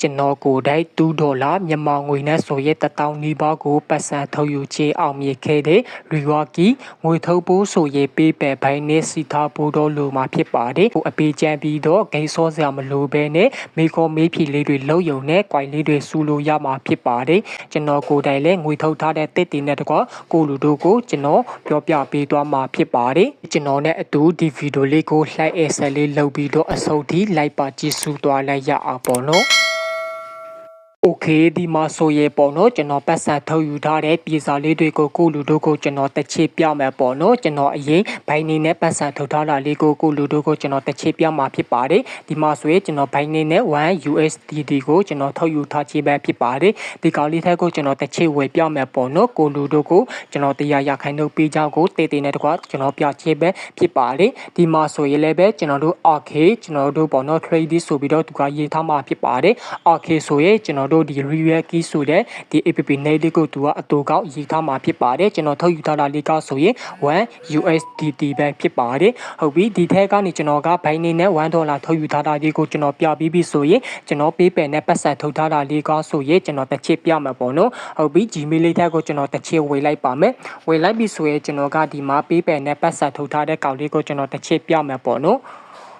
ကျွန်တော်ကိုယ်တိုင်2ဒေါ်လာမြန်မာငွေနဲ့ဆိုရဲ1000နီးပါးကိုပတ်စံထုတ်ယူချေအောင်မြင်ခဲ့တဲ့ရီဝါကီငွေထုတ်ဖို့ဆိုရဲပေးပယ်ဘိုင်းနဲ့စီထားဖို့တော့လိုမှာဖြစ်ပါတယ်ဟိုအပေးချမ်းပြီးတော့ဂိမ်းစောစရာမလိုဘဲနဲ့မေခေါ်မေးဖြီလေးတွေလုံယုံနဲ့ကွိုင်လေးတွေစူလို့ရမှာဖြစ်ပါတယ်ကျွန်တော်ကိုယ်တိုင်လည်းငွေထုတ်ထားတဲ့တစ်တင်တဲ့တကွကိုလူတို့ကိုကျွန်တော်ပြောပြပေးသွားမှာဖြစ်ပါတယ်ကျွန်တော်နဲ့အတူဒီဗီဒီယိုလေးကို like အဆက်လေးလုပ်ပြီးတော့အဆုံးထိလိုက်ပါကြည့်ရှုသွားလိုက်ရအောင်ပေါ့နော် โอเคဒီမှာဆိုရေပေါ့နော်ကျွန်တော်ပတ်စံထုတ်ယူထားတဲ့ပြည်စာလေးတွေကိုကိုလူတို့ကိုကျွန်တော်တစ်ချစ်ပြမယ်ပေါ့နော်ကျွန်တော်အရင်ဘိုင်းနေနဲ့ပတ်စံထုတ်ထားတာလေးကိုကိုလူတို့ကိုကျွန်တော်တစ်ချစ်ပြမှာဖြစ်ပါတယ်ဒီမှာဆိုရင်ကျွန်တော်ဘိုင်းနေနဲ့1 USDT ကိုကျွန်တော်ထုတ်ယူထားခြင်းပဲဖြစ်ပါတယ်ဒီကောင်လေးထက်ကိုကျွန်တော်တစ်ချစ်ဝယ်ပြမယ်ပေါ့နော်ကိုလူတို့ကိုကျွန်တော်တရားရခိုင်နှုတ်ပေးကြကိုတေးတေးနဲ့တကွာကျွန်တော်ပြခြင်းပဲဖြစ်ပါတယ်ဒီမှာဆိုရင်လည်းပဲကျွန်တော်တို့ RK ကျွန်တော်တို့ပေါ့နော် trade ဆိုပြီးတော့သူကရေးထားမှာဖြစ်ပါတယ် RK ဆိုရင်ကျွန်တော်တို့ ို့ဒီ real key ဆိုတဲ့ဒီ app နဲ့လေးကိုသူကအတူကောက်ရေးထားမှာဖြစ်ပါတယ်ကျွန်တော်ထုတ်ယူထားတာလေးကဆိုရင်1 USDT ပဲဖြစ်ပါတယ်ဟုတ်ပြီဒီထဲကနေကျွန်တော်ကဘိုင်းနေနဲ့1ဒေါ်လာထုတ်ယူထားတာလေးကိုကျွန်တော်ပြပြီးပြီဆိုရင်ကျွန်တော် PayPal နဲ့ပတ်စံထုတ်ထားတာလေးကဆိုရင်ကျွန်တော်တစ်ချက်ပြမှာပေါ့နော်ဟုတ်ပြီ Gmail လေးထက်ကိုကျွန်တော်တစ်ချက်ဝေလိုက်ပါမယ်ဝေလိုက်ပြီဆိုရင်ကျွန်တော်ကဒီမှာ PayPal နဲ့ပတ်စံထုတ်ထားတဲ့ကောင်လေးကိုကျွန်တော်တစ်ချက်ပြမှာပေါ့နော်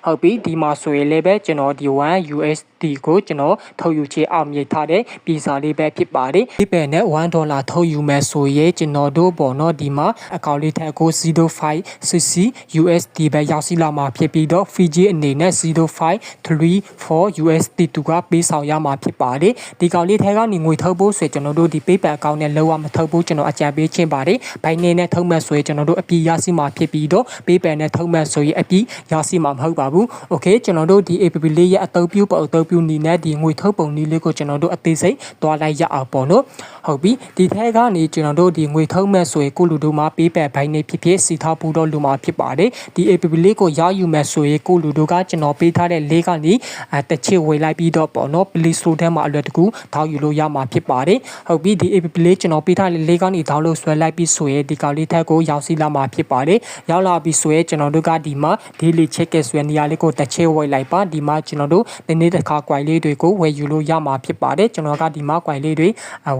ဟုတ်ပြီဒီမှာဆိုရင်လည်းပဲကျွန်တော်ဒီ 1 USD ကိုကျွန်တော်ထုတ်ယူချေအောင်မြင်ထားတဲ့ပြည်စာလေးပဲဖြစ်ပါတယ်ဒီပဲနဲ့1ဒေါ်လာထုတ်ယူမယ်ဆိုရင်ကျွန်တော်တို့ပေါ့နော်ဒီမှာအကောင့်လေးထက်ကို 05cc USD ပဲရောက်စီလာမှာဖြစ်ပြီးတော့ Fiji အနေနဲ့0534 USD တူကပေးဆောင်ရမှာဖြစ်ပါတယ်ဒီကောင်လေးထဲကနေငွေထုတ်ဖို့ဆိုရင်ကျွန်တော်တို့ဒီ PayPal အကောင့်နဲ့လောကမထုတ်ဖို့ကျွန်တော်အကြံပေးခြင်းပါတယ်ဘိုင်းနေနဲ့ထုတ်မယ်ဆိုရင်ကျွန်တော်တို့အပြည့်ရစီမှာဖြစ်ပြီးတော့ PayPal နဲ့ထုတ်မယ်ဆိုရင်အပြည့်ရစီမှာမဟုတ်ပါဘူး Okay ကျွန်တော်တို့ဒီ app လေးရဲ့အသုံးပြုပုံအသုံးပြုနည်းနဲ့ဒီငွေထုတ်ပုံနည်းလေးကိုကျွန်တော်တို့အသေးစိတ်တွားလိုက်ရအောင်ပေါ့နော်ဟုတ်ပြီဒီထဲကနေကျွန်တော်တို့ဒီငွေထုတ်မဲ့ဆိုရင်ကိုလူတို့မှာပေးပယ်ဘိုင်းနေဖြစ်ဖြစ်စီထားပူတော့လူမှာဖြစ်ပါတယ်ဒီ app လေးကိုရယူမဲ့ဆိုရင်ကိုလူတို့ကကျွန်တော်ပေးထားတဲ့လေးကနေအဲတစ်ချစ်ဝေလိုက်ပြီးတော့ပေါ့နော် Play Store ထဲမှာအလွယ်တကူထောက်ယူလို့ရမှာဖြစ်ပါတယ်ဟုတ်ပြီဒီ app လေးကျွန်တော်ပေးထားတဲ့လေးကနေထောက်လို့ဆွဲလိုက်ပြီးဆိုရင်ဒီကောင်လေးထက်ကိုရောက်စီလာမှာဖြစ်ပါတယ်ရောက်လာပြီးဆိုရင်ကျွန်တော်တို့ကဒီမှာ daily check ဆွဲနေရာလေးကိုတစ်ချစ်ဝေလိုက်ပါဒီမှာကျွန်တော်တို့ဒီနေ့တစ်ခါ quite လေးတွေကိုဝယ်ယူလို့ရမှာဖြစ်ပါတယ်ကျွန်တော်ကဒီမှာ quite လေးတွေ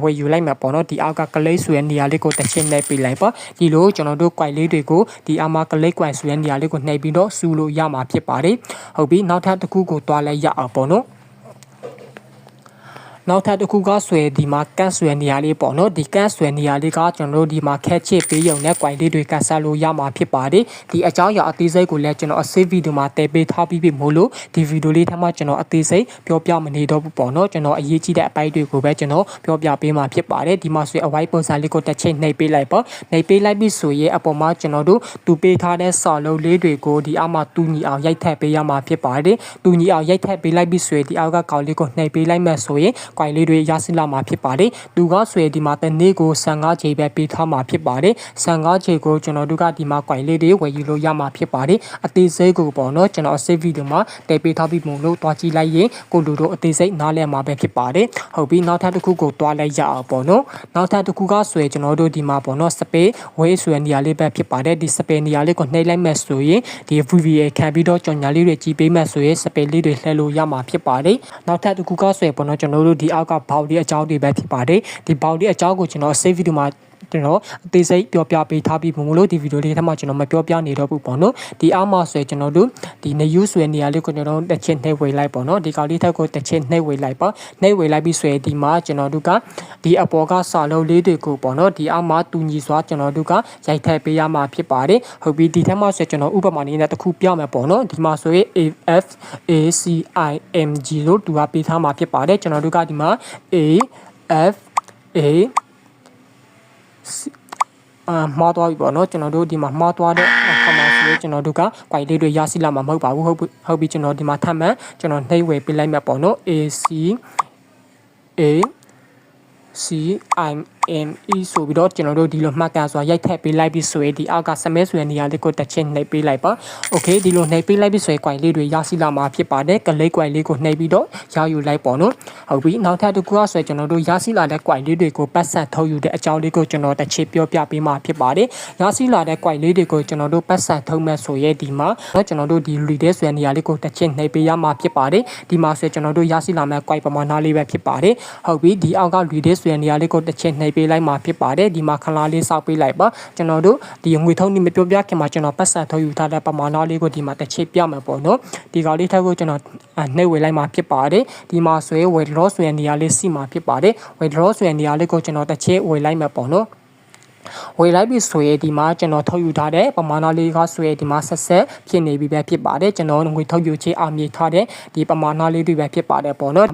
ဝယ်ယူလိုက်မှာပေါ့နော်ဒီအောက်ကကလေးဆွဲနေရာလေးကိုတစ်ချစ်နှိပ်ပေးလိုက်ပါဒီလိုကျွန်တော်တို့ quite လေးတွေကိုဒီအမကလေး quite ဆွဲနေရာလေးကိုနှိပ်ပြီးတော့စူလို့ရမှာဖြစ်ပါတယ်ဟုတ်ပြီနောက်ထပ်တစ်ခုကိုတွားလိုက်ရအောင်ပေါ့နော် နောက်ထပ်တစ်ခုကဆွဲဒီမှာကန့်ဆွဲနေရာလေးပေါ့နော်ဒီကန့်ဆွဲနေရာလေးကကျွန်တော်တို့ဒီမှာခက်ချစ်ပေးရုံနဲ့ quite လေးတွေကတ်ဆက်လို့ရမှာဖြစ်ပါတယ်ဒီအကြောင်းအရာအသေးစိတ်ကိုလည်းကျွန်တော်အစေးဗီဒီယိုမှာတည်ပေးထားပြီးပြီမို့လို့ဒီဗီဒီယိုလေးထဲမှာကျွန်တော်အသေးစိတ်ပြောပြမနေတော့ဘူးပေါ့နော်ကျွန်တော်အရေးကြီးတဲ့အပိုင်းတွေကိုပဲကျွန်တော်ပြောပြပေးမှာဖြစ်ပါတယ်ဒီမှာဆွဲအဝိုင်းပုံစံလေးကိုတစ်ချိန်နှိပ်ပေးလိုက်ပေါ့နှိပ်ပေးလိုက်ပြီဆိုရင်အပေါ်မှာကျွန်တော်တို့တူပေးထားတဲ့စာလုံးလေးတွေကိုဒီအောက်မှာတူညီအောင်ရိုက်ထည့်ပေးရမှာဖြစ်ပါတယ်တူညီအောင်ရိုက်ထည့်ပေးလိုက်ပြီဆိုရင်ဒီအောက်ကကောင်လေးကိုနှိပ်ပေးလိုက်မှဆိုရင်ကွိုင်လေးတွေရရှိလာမှာဖြစ်ပါတယ်သူကဆွေဒီမှာတနေ့ကို15ချိန်ပဲပေးထားမှာဖြစ်ပါတယ်15ချိန်ကိုကျွန်တော်တို့ကဒီမှာကွိုင်လေးတွေဝယ်ယူလို့ရမှာဖြစ်ပါတယ်အသေးစိတ်ကိုပေါ့နော်ကျွန်တော် save video မှာတည်ပေးထားပြီးမို့လို့တွားကြည့်လိုက်ရင်ကိုလူတို့အသေးစိတ်နားလည်မှာပဲဖြစ်ပါတယ်ဟုတ်ပြီနောက်ထပ်တစ်ခုကိုတွားလိုက်ရအောင်ပေါ့နော်နောက်ထပ်တစ်ခုကဆွေကျွန်တော်တို့ဒီမှာပေါ့နော်စပေးဝေးဆွေနေရာလေးပဲဖြစ်ပါတယ်ဒီစပေးနေရာလေးကိုနှိပ်လိုက်မယ်ဆိုရင်ဒီ VVA ခံပြီးတော့ကြော်ညာလေးတွေကြီးပေးမယ်ဆိုရင်စပေးလေးတွေလှည့်လို့ရမှာဖြစ်ပါတယ်နောက်ထပ်တစ်ခုကဆွေပေါ့နော်ကျွန်တော်တို့ဒီအောက်ကဘောက်ဒီအကြောင်းတွေပဲဖြစ်ပါတယ်ဒီဘောက်ဒီအကြောင်းကိုကျွန်တော် save video မှာ ကျွန်တော်အသေးစိတ်ပြောပြပေးထားပြီးမလို့ဒီဗီဒီယိုလေးထဲမှာကျွန်တော်မပြောပြနေတော့ဘူးပေါ့နော်ဒီအောက်မှာဆိုရင်ကျွန်တော်တို့ဒီနေယူဆွဲနေရာလေးကိုကျွန်တော်တစ်ချက်နှိပ်ဝေလိုက်ပေါ့နော်ဒီကောင်လေးထက်ကိုတစ်ချက်နှိပ်ဝေလိုက်ပါနှိပ်ဝေလိုက်ပြီးဆွဲဒီမှာကျွန်တော်တို့ကဒီအပေါ်ကစာလုံးလေးတွေကိုပေါ့နော်ဒီအောက်မှာတူညီစွာကျွန်တော်တို့ကရိုက်ထည့်ပေးရမှာဖြစ်ပါတယ်ဟုတ်ပြီဒီထက်မှာဆိုကျွန်တော်ဥပမာနည်းနဲ့တစ်ခုပြမယ်ပေါ့နော်ဒီမှာဆိုရင် AF ACIMG လို့သူကပေးထားမှာဖြစ်ပါတယ်ကျွန်တော်တို့ကဒီမှာ A F A အာမှားသွားပြီပေါ့နော်ကျွန်တော်တို့ဒီမှာမှားသွားတဲ့အခါမှာဆိုရင်ကျွန်တော်တို့က quite လေးတွေရရှိလာမှာမဟုတ်ပါဘူးဟုတ်ဟုတ်ပြီကျွန်တော်ဒီမှာထပ်မှန်ကျွန်တော်နှိမ့်ဝယ်ပေးလိုက်မှာပေါ့နော် AC A C I M E ဆိုပြီးတော့ကျွန်တော်တို့ဒီလိုမှတ်ကန်စွာရိုက်ထည့်ပေးလိုက်ပြီးဆိုရင်ဒီအောက်ကစမဲဆွေနေရာလေးကိုတစ်ချက်နှိပ်ပေးလိုက်ပါ။ Okay ဒီလိုနှိပ်ပေးလိုက်ပြီးဆိုရင် quite လေးတွေရရှိလာမှာဖြစ်ပါတယ်။ကလေး quite လေးကိုနှိပ်ပြီးတော့ရယူလိုက်ပေါ့နော်။ဟုတ်ပြီနောက်ထပ်တစ်ခုကဆိုရင်ကျွန်တော်တို့ရရှိလာတဲ့ quite လေးတွေကိုပတ်ဆက်ထုတ်ယူတဲ့အကြောင်းလေးကိုကျွန်တော်တစ်ချက်ပြောပြပေးမှာဖြစ်ပါတယ်ရရှိလာတဲ့ quite လေးတွေကိုကျွန်တော်တို့ပတ်ဆက်ထုတ်မဲ့ဆိုရဲဒီမှာတော့ကျွန်တော်တို့ဒီ read ဆိုတဲ့နေရာလေးကိုတစ်ချက်နှိပ်ပေးရမှာဖြစ်ပါတယ်ဒီမှာဆိုရင်ကျွန်တော်တို့ရရှိလာမဲ့ quite ပမာဏလေးပဲဖြစ်ပါတယ်ဟုတ်ပြီဒီအောက်က read ဆိုတဲ့နေရာလေးကိုတစ်ချက်နှိပ်ပေးလိုက်မှာဖြစ်ပါတယ်ဒီမှာခလားလေးစောက်ပေးလိုက်ပါကျွန်တော်တို့ဒီငွေထုံးနေမပြောပြခင်မှာကျွန်တော်ပတ်ဆက်ထုတ်ယူထားတဲ့ပမာဏလေးကိုဒီမှာတစ်ချက်ပြမယ်ပေါ့နော်ဒီကောင်လေးထက်ကိုကျွန်တော်နှိပ်ဝေလိုက်မှာဖြစ်ပါတယ်ဒီမှာဆိုရင် weight loss ဆိုတဲ့နေရာလေးစီမှာဖြစ်ပါတယ် weight loss ဆိုတဲ့နေရာလေးကိုကျွန်တော်တစ်ချက်ဝေလိုက်မှာပေါ့နော်ဝေလိုက်ပြီဆိုရင်ဒီမှာကျွန်တော်ထုတ်ယူထားတဲ့ပမာဏလေးကဆိုရင်ဒီမှာဆက်ဆက်ဖြစ်နေပြီပဲဖြစ်ပါတယ်ကျွန်တော်ငွေထုတ်ယူချေအောင်မြေထားတဲ့ဒီပမာဏလေးတွေပဲဖြစ်ပါတယ်ပေါ့နော်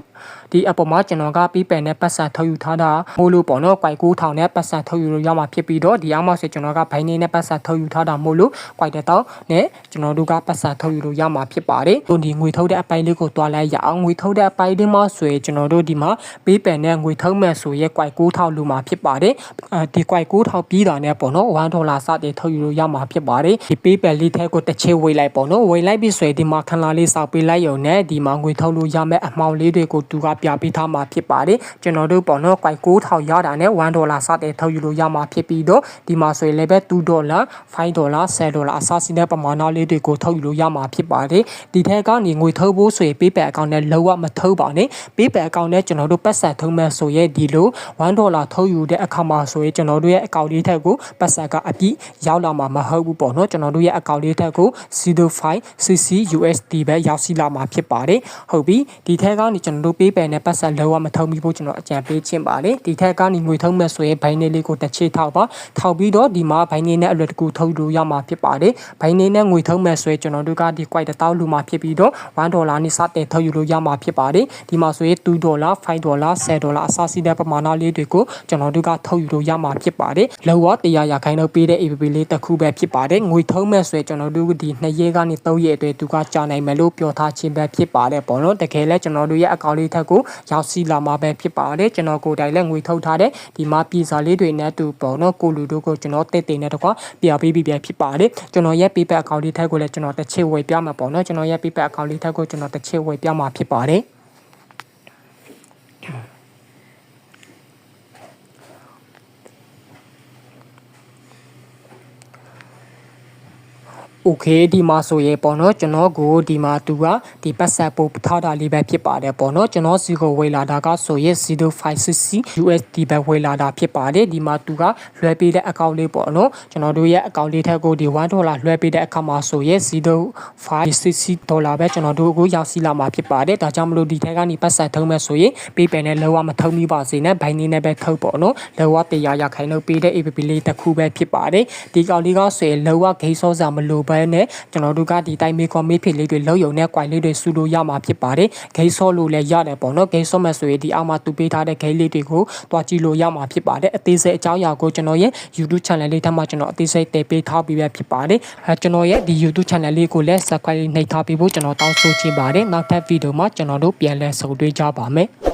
ဒီအပေါ်မှာကျွန်တော်ကပြီးပယ်နဲ့ပတ်စံထုတ်ယူထားတာမို့လို့ပေါ့နော်၊ကွိုက်9000နဲ့ပတ်စံထုတ်ယူလို့ရမှာဖြစ်ပြီးတော့ဒီအောင်မှဆိုကျွန်တော်ကဘိုင်းနေနဲ့ပတ်စံထုတ်ယူထားတာမို့လို့ကွိုက်တဲ့တောင်းနဲ့ကျွန်တော်တို့ကပတ်စံထုတ်ယူလို့ရမှာဖြစ်ပါတယ်။ဒီငွေထုတ်တဲ့အပိုင်းလေးကိုတွားလိုက်ရအောင်ငွေထုတ်တဲ့အပိုင်းဒီမှာဆိုရင်ကျွန်တော်တို့ဒီမှာပြီးပယ်နဲ့ငွေထုတ်မဲ့ဆိုရဲကွိုက်9000လူမှာဖြစ်ပါတယ်။အဲဒီကွိုက်9000ပြီးတာနဲ့ပေါ့နော်1ဒေါ်လာစတဲ့ထုတ်ယူလို့ရမှာဖြစ်ပါတယ်။ဒီပေးပယ်လေးထဲကိုတစ်ချေဝေးလိုက်ပေါ့နော်။ဝေးလိုက်ပြီဆိုရင်ဒီမှာခဏလေးစောက်ပေးလိုက်ရုံနဲ့ဒီမှာငွေထုတ်လို့ရမယ့်အမှောင်လေးတွေကိုသူကပြပေးထားမှာဖြစ်ပါတယ်ကျွန်တော်တို့ပေါ့နော်ကွိုက်9000ရတာနဲ့1ဒေါ်လာစတဲ့ထုတ်ယူလို့ရမှာဖြစ်ပြီးတော့ဒီမှာဆိုရင်လည်းပဲ2ဒေါ်လာ5ဒေါ်လာ10ဒေါ်လာအစစီတဲ့ပမာဏလေးတွေကိုထုတ်ယူလို့ရမှာဖြစ်ပါတယ်ဒီထက်ကနေငွေထုတ်ဖို့ဆိုရင် PayPal account နဲ့လုံးဝမထုတ်ပါနဲ့ PayPal account နဲ့ကျွန်တော်တို့ပတ်စံထုတ်မဲ့ဆိုရဲဒီလို1ဒေါ်လာထုတ်ယူတဲ့အခါမှာဆိုရင်ကျွန်တော်တို့ရဲ့ account လေးထက်ကိုပတ်စံကအပြည့်ရောက်လာမှာမဟုတ်ဘူးပေါ့နော်ကျွန်တော်တို့ရဲ့ account လေးထက်ကို05 CC USD ပဲရောက်ရှိလာမှာဖြစ်ပါတယ်ဟုတ်ပြီဒီထက်ကနေကျွန်တော်တို့ PayPal နဲ့ပတ်စံလုံးဝမထုံမိဖို့ကျွန်တော်အကြံပေးခြင်းပါလေဒီထက်ကနေငွေထုံးမဲ့ဆိုရင်ဘိုင်းနေလေးကိုတစ်ချေထောက်ပါထောက်ပြီးတော့ဒီမှာဘိုင်းနေနဲ့အလွယ်တကူထုတ်လို့ရမှာဖြစ်ပါတယ်ဘိုင်းနေနဲ့ငွေထုံးမဲ့ဆိုရင်ကျွန်တော်တို့ကဒီ quite တောက်လူမှာဖြစ်ပြီးတော့1ဒေါ်လာနဲ့စတင်ထုတ်ယူလို့ရမှာဖြစ်ပါတယ်ဒီမှာဆိုရင်2ဒေါ်လာ5ဒေါ်လာ10ဒေါ်လာအစစီးတဲ့ပမာဏလေးတွေကိုကျွန်တော်တို့ကထုတ်ယူလို့ရမှာဖြစ်ပါတယ်လောကတရားရခိုင်တော့ပေးတဲ့ APP လေးတစ်ခုပဲဖြစ်ပါတယ်ငွေထုံးမဲ့ဆိုရင်ကျွန်တော်တို့ဒီ2ရက်ကနေ3ရက်အတွင်းသူကကြာနိုင်မယ်လို့ပြောထားခြင်းပဲဖြစ်ပါတယ်ပေါ့နော်တကယ်လဲကျွန်တော်တို့ရဲ့အကောင့်လေးထက်ကိုရောက်စီလာမှာပဲဖြစ်ပါတယ်ကျွန်တော်ကိုယ်တိုင်လည်းငွေထုတ်ထားတဲ့ဒီမှာပြည်စာလေးတွေနဲ့တူပေါ့နော်ကိုလူတို့ကိုကျွန်တော်တက်တင်တဲ့တကွာပြပေးပြီးပြဖြစ်ပါတယ်ကျွန်တော်ရဲ့ PayPal account လေးထက်ကိုလည်းကျွန်တော်တစ်ချက်ဝယ်ပြမှာပေါ့နော်ကျွန်တော်ရဲ့ PayPal account လေးထက်ကိုကျွန်တော်တစ်ချက်ဝယ်ပြမှာဖြစ်ပါတယ် โอเคဒီမှာဆိုရင်ပေါ့နော်ကျွန်တော်ကိုဒီမှာသူကဒီပတ်ဆက်ပို့ထားတာလေးပဲဖြစ်ပါတယ်ပေါ့နော်ကျွန်တော်စီကိုဝေလာတာကဆိုရင်0560 USD ပဲဝေလာတာဖြစ်ပါတယ်ဒီမှာသူကလွှဲပေးတဲ့အကောင့်လေးပေါ့နော်ကျွန်တော်တို့ရဲ့အကောင့်လေးထက်ကိုဒီ1ဒေါ်လာလွှဲပေးတဲ့အခါမှာဆိုရင်0560ဒေါ်လာပဲကျွန်တော်တို့ကိုရောက်စီလာမှာဖြစ်ပါတယ်ဒါကြောင့်မလို့ဒီထက်ကနေပတ်ဆက်ထုံးမဲ့ဆိုရင် PayPal နဲ့လောကမထုံးမိပါစေနဲ့ဘိုင်းနေနဲ့ပဲထုတ်ပေါ့နော်လောကတရားရခိုင်လို့ပေးတဲ့ APP လေးတစ်ခုပဲဖြစ်ပါတယ်ဒီကောင်လေးကဆိုရင်လောကဂိမ်းစောစာမလို ဘဲနဲ့ကျွန်တော်တို့ကဒီတိုင်းမေကွန်မေးဖြစ်လေးတွေလောက်ယုံနဲ့ quite လေးတွေစုလို့ရမှာဖြစ်ပါတယ်ဂိမ်းစောလို့လည်းရတယ်ပေါ့နော်ဂိမ်းစောမဲ့ဆိုရင်ဒီအောက်မှာသူပေးထားတဲ့ဂိမ်းလေးတွေကိုတွားကြည့်လို့ရမှာဖြစ်ပါတယ်အသေးစိတ်အကြောင်းအရာကိုကျွန်တော်ရဲ့ YouTube channel လေးထပ်မှာကျွန်တော်အသေးစိတ်တည်ပေးထားပြီးပဲဖြစ်ပါတယ်အဲကျွန်တော်ရဲ့ဒီ YouTube channel လေးကိုလည်း subscribe နှိပ်ထားပြီးဖို့ကျွန်တော်တောင်းဆိုချင်ပါတယ်နောက်ထပ်ဗီဒီယိုမှာကျွန်တော်တို့ပြန်လည်ဆုံတွေ့ကြပါမယ်